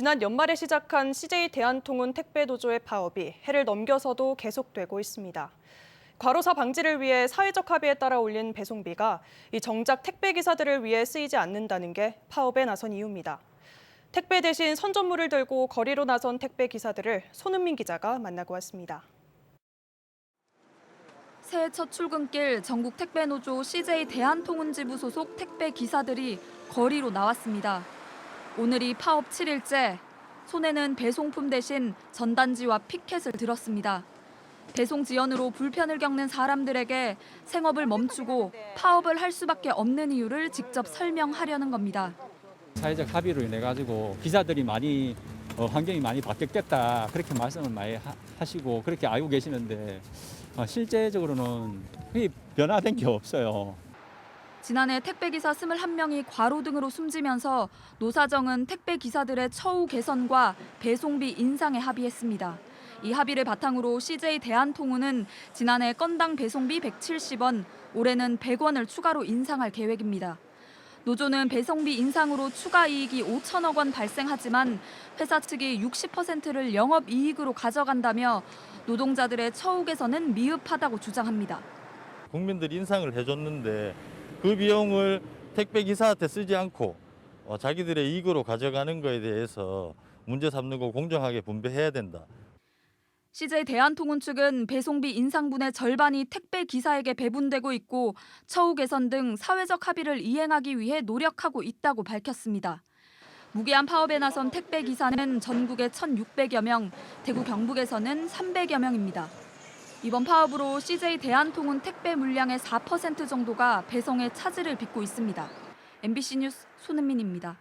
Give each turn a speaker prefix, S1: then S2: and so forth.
S1: 지난 연말에 시작한 CJ 대한통운 택배 노조의 파업이 해를 넘겨서도 계속되고 있습니다. 과로사 방지를 위해 사회적 합의에 따라 올린 배송비가 이 정작 택배 기사들을 위해 쓰이지 않는다는 게 파업에 나선 이유입니다. 택배 대신 선전물을 들고 거리로 나선 택배 기사들을 손은민 기자가 만나고 왔습니다.
S2: 새해 첫 출근길 전국 택배노조 CJ 대한통운지부 소속 택배 기사들이 거리로 나왔습니다. 오늘이 파업 7일째, 손에는 배송품 대신 전단지와 피켓을 들었습니다. 배송 지연으로 불편을 겪는 사람들에게 생업을 멈추고 파업을 할 수밖에 없는 이유를 직접 설명하려는 겁니다.
S3: 사회적 합의로 인해 가지고 기자들이 많이 어, 환경이 많이 바뀌었겠다 그렇게 말씀을 많이 하, 하시고 그렇게 알고 계시는데 어, 실제적으로는 변화된 게 없어요.
S2: 지난해 택배기사 21명이 과로 등으로 숨지면서 노사정은 택배기사들의 처우 개선과 배송비 인상에 합의했습니다. 이 합의를 바탕으로 CJ 대한통운은 지난해 건당 배송비 170원, 올해는 100원을 추가로 인상할 계획입니다. 노조는 배송비 인상으로 추가 이익이 5천억 원 발생하지만 회사 측이 60%를 영업 이익으로 가져간다며 노동자들의 처우 개선은 미흡하다고 주장합니다.
S4: 국민들이 인상을 해줬는데 그 비용을 택배 기사한테 쓰지 않고 어, 자기들의 이익으로 가져가는 것에 대해서 문제 삼는 거 공정하게 분배해야 된다.
S2: CJ 대한통운 측은 배송비 인상분의 절반이 택배 기사에게 배분되고 있고 처우 개선 등 사회적 합의를 이행하기 위해 노력하고 있다고 밝혔습니다. 무기한 파업에 나선 택배 기사는 전국에 1,600여 명, 대구 경북에서는 300여 명입니다. 이번 파업으로 CJ 대한통운 택배 물량의 4% 정도가 배송에 차질을 빚고 있습니다. MBC 뉴스 손은민입니다.